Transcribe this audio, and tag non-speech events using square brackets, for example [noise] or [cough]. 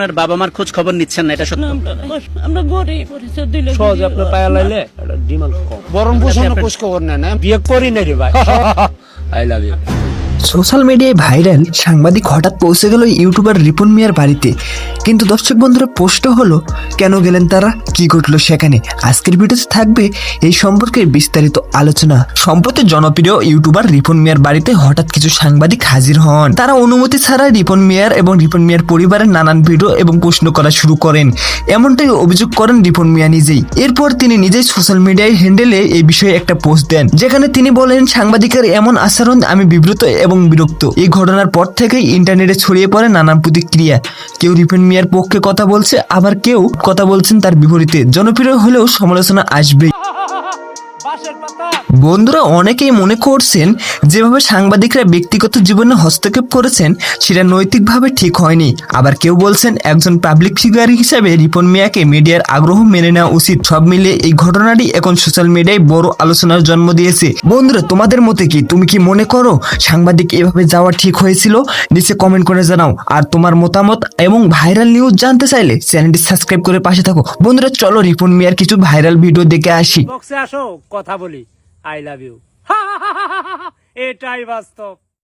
আপনার বাবা মার খোঁজ খবর নিচ্ছেন না এটা সত্য? আমরা গরিব পরিচয় দিলে সহজ আপনার পায়া লাইলে এটা ডিমান্ড কম। বরং পোষণ খোঁজ খবর নেন হ্যাঁ? বিয়ে করি না রে ভাই। [laughs] I love you. সোশ্যাল মিডিয়ায় ভাইরাল সাংবাদিক হঠাৎ পৌঁছে গেল ইউটিউবার রিপন মিয়ার বাড়িতে। কিন্তু দর্শক বন্ধুরা, প্রশ্ন হলো, কেন গেলেন তারা? কি ঘটলো সেখানে? আজকের ভিডিওতে থাকবে এই সম্পর্কে বিস্তারিত আলোচনা। সম্প্রতি জনপ্রিয় ইউটিউবার রিপন মিয়ার বাড়িতে হঠাৎ কিছু সাংবাদিক হাজির হন। তারা অনুমতি ছাড়া রিপন মিয়ার এবং রিপন মিয়ার পরিবারের নানান ভিডিও এবং প্রশ্ন করা শুরু করেন। এমনটাই অভিযোগ করেন রিপন মিয়া নিজেই। এরপর তিনি নিজেই সোশ্যাল মিডিয়ায় হ্যান্ডেলে এই বিষয়ে একটা পোস্ট দেন, যেখানে তিনি বলেন, সাংবাদিকের এমন আচরণ আমি বিব্রত এবং বিরক্ত। এই ঘটনার পর থেকেই ইন্টারনেটে ছড়িয়ে পড়ে নানান প্রতিক্রিয়া। কেউ রিপেন মিয়ার পক্ষে কথা বলছে, আবার কেউ কথা বলছেন তার বিপরীতে। জনপ্রিয় হলেও সমালোচনা আসবেই। বন্ধুরা অনেকেই মনে করছেন যেভাবে সাংবাদিকরা ব্যক্তিগত জীবনে হস্তক্ষেপ করেছেন সেটা নৈতিকভাবে ঠিক হয়নি। আবার কেউ বলছেন একজন পাবলিক ফিগার হিসেবে রিপন মিয়াকে মিডিয়ার আগ্রহ মেনে নেওয়া উচিত। সব মিলে এই ঘটনাটি এখন সোশ্যাল মিডিয়ায় বড় আলোচনার জন্ম দিয়েছে। বন্ধুরা তোমাদের মতে কি? তুমি কি মনে করো সাংবাদিক এভাবে যাওয়া ঠিক হয়েছিল? নিচে কমেন্ট করে জানাও। আর তোমার মতামত এবং ভাইরাল নিউজ জানতে চাইলে চ্যানেলটি সাবস্ক্রাইব করে পাশে থাকো। বন্ধুরা চলো রিপন মিয়ার কিছু ভাইরাল ভিডিও দেখে আসি। আসো। কথা বলি। আই লাভ ইউ এটাই বাস্তব।